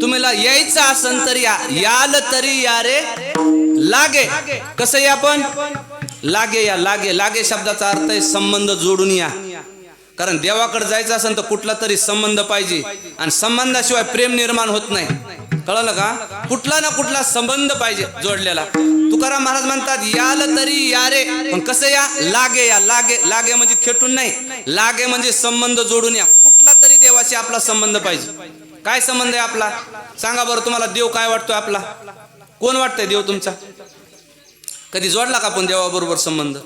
तुम्हाला यायचं असन तर या. याल तरी या रे. लागे. कसं या पण लागे या लागे. लागे शब्दाचा अर्थ आहे संबंध जोडून या. कारण देवाकडे जायचं असेल तर कुठला तरी संबंध पाहिजे. आणि संबंधाशिवाय प्रेम निर्माण होत नाही. कळलं का? कुठला ना कुठला संबंध पाहिजे जोडलेला. तुकाराम महाराज म्हणतात याल तरी या रे पण कसं या? लागे या. लागे लागे म्हणजे खेटून नाही. लागे म्हणजे संबंध जोडून या. कुठला तरी देवाशी आपला संबंध पाहिजे. काय संबंध आहे आपला? सांगा बरं तुम्हाला देव काय वाटतोय आपला? कोण वाटतंय देव तुमचा? कधी जोडला का आपण देवाबरोबर संबंध?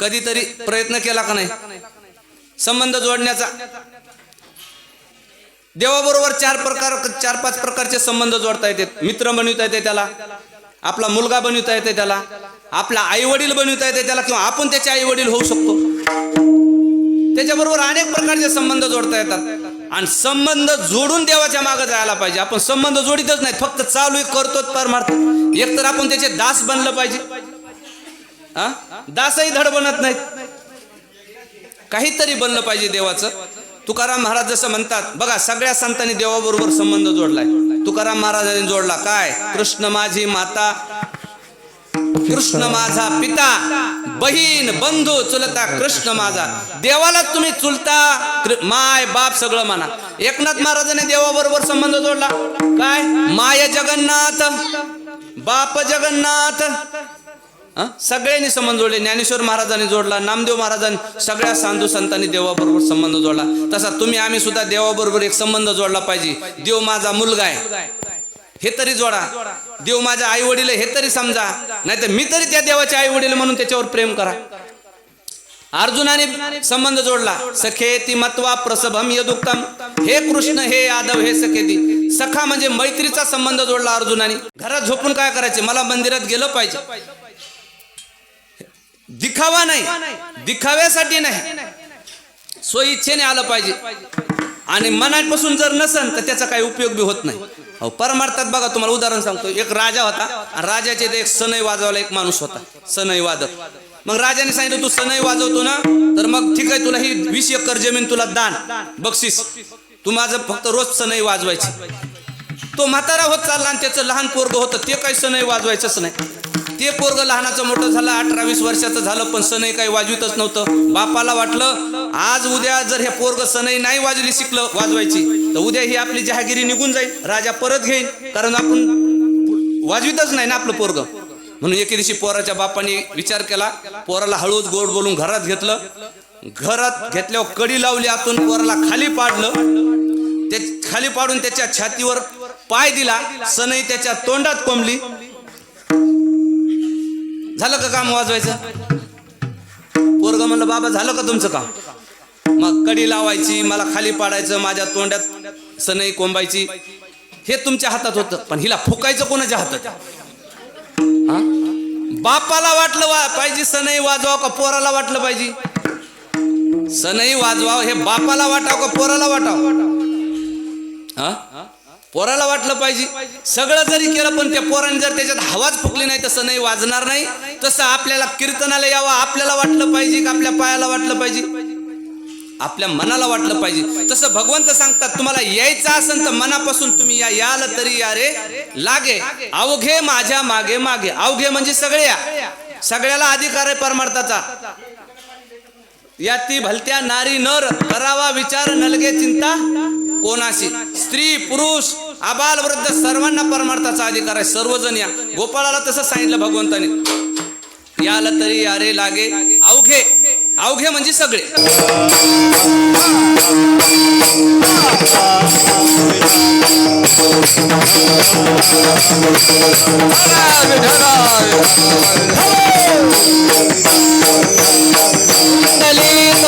कधीतरी प्रयत्न केला का नाही? संबंध जोडण्याचा. देवाबरोबर चार प्रकार चार पाच प्रकारचे संबंध जोडता येतात मित्र बनविता येते त्याला. आपला मुलगा बनविता येते त्याला. आपला आई वडील बनविता येते त्याला किंवा आपण त्याचे आई वडील होऊ शकतो. त्याच्याबरोबर अनेक प्रकारचे संबंध जोडता येतात. आणि संबंध जोडून देवाच्या मागे जायला पाहिजे. आपण संबंध जोडीतच नाही. फक्त चालू करतो परमार्थ एक तर आपण त्याचे दास बनलं पाहिजे. हा? दासही धड बनत नाहीत. काहीतरी बनलं पाहिजे देवाचं. तुकाराम महाराज जसं म्हणतात बघा सगळ्या संतांनी देवाबरोबर संबंध जोडलाय. तुकाराम महाराजांनी जोडला. काय? कृष्ण माझी माता कृष्ण माझा पिता बहीण बंधू चुलता कृष्ण माझा. देवाला तुम्ही चुलता माय बाप सगळं म्हणा. एकनाथ महाराजांनी देवाबरोबर संबंध जोडला. काय? माय जगन्नाथ बाप जगन्नाथ सगळ्यांनी संबंध जोडले. ज्ञानेश्वर महाराजांनी जोडला नामदेव महाराजांनी सगळ्या साधू संतांनी देवाबरोबर संबंध जोडला. तसा तुम्ही आम्ही सुद्धा देवाबरोबर एक संबंध जोडला पाहिजे. देव माझा मुलगा आहे. हे तरी जोडा. देव माझ्या आई वडील हे तरी समजा. नाही तर मी तरी त्या देवाचे आई वडील म्हणून त्याच्यावर प्रेम करा. अर्जुनाने संबंध जोडला. सखे ती मत्वा प्रसभम यदुक्तम. हे कृष्ण हे यादव हे सखेती सखा म्हणजे मैत्रीचा संबंध जोडला अर्जुनाने. घरात झोपून काय करायचे? मला मंदिरात गेलं पाहिजे. दिखावा नाही. दिखाव्यासाठी नाही. स्वइच्छेने आलं पाहिजे. आणि मनापासून जर नसन तर त्याचा काही उपयोग बी होत नाही. अहो परमार्थात बघा तुम्हाला उदाहरण सांगतो. एक राजा होता राजाचे एक सनई वाजवायला एक माणूस होता सनई वादक. मग राजाने सांगितलं तू सनई वाजवतो ना तर मग ठीक आहे तुला ही वीस एकर जमीन तुला दान बक्षीस. तू माझं फक्त रोज सनई वाजवायची. तो म्हातारा होत चालला आणि त्याचं लहान पोरग होतं ते काही सनई वाजवायचंच नाही. ते पोरग लहानाचं मोठं झालं अठरा वीस वर्षाचं झालं पण सनई काही वाजवितच नव्हतं. बापाला वाटलं आज उद्या जर हे पोरग सनई नाही वाजली शिकलं वाजवायची तर उद्या ही आपली जहागिरी निघून जाईल राजा परत घेईन कारण आपण वाजवितच नाही ना आपलं पोरग. म्हणून एके दिवशी पोराच्या बापाने विचार केला पोराला हळूच गोड बोलून घरात घेतलं. घरात घेतल्यावर कडी लावली आतून पोराला खाली पाडलं. ते खाली पाडून त्याच्या छातीवर पाय दिला सनई त्याच्या तोंडात कोंबली. झालं का काम वाजवायचं? पोरग म्हणलं बाबा झालं का तुमचं काम? मग कडी लावायची मला खाली पाडायचं माझ्या तोंडात सनई कोंबायची. हे तुमच्या हातात होतं पण हिला फुकायचं कोणाच्या हातात? हा? बापाला वाटलं वा पाहिजे सनई वाजवाव का पोराला वाटलं पाहिजे? सनई वाजवाव हे बापाला वाटाव का पोराला वाटाव? हा? पोराला वाटलं पाहिजे. सगळं जरी केलं पण त्या पोराने जर त्याच्यात हवाच फुकली नाही तसं नाही वाजणार नाही. तसं आपल्याला कीर्तनाला यावं आपल्याला वाटलं पाहिजे का आपल्या पायाला वाटलं पाहिजे? आपल्या मनाला वाटलं पाहिजे. तसं भगवंत सांगतात तुम्हाला यायचं असेल तर मनापासून तुम्ही या याल तरी या रे. लागे. अवघे माझ्या मागे मागे. अवघे म्हणजे सगळ्या सगळ्याला अधिकार आहे परमार्थाचा. या ती भलत्या नारी नर. करावा विचार नलगे चिंता. कोणाशी स्त्री पुरुष आबाल वृद्ध सर्वांना परमार्थाचा अधिकार आहे. सर्वजण या. गोपाळाला तसं सांगितलं भगवंताने. याला तरी यारे लागे. अवघे. अवघे म्हणजे सगळे. दलित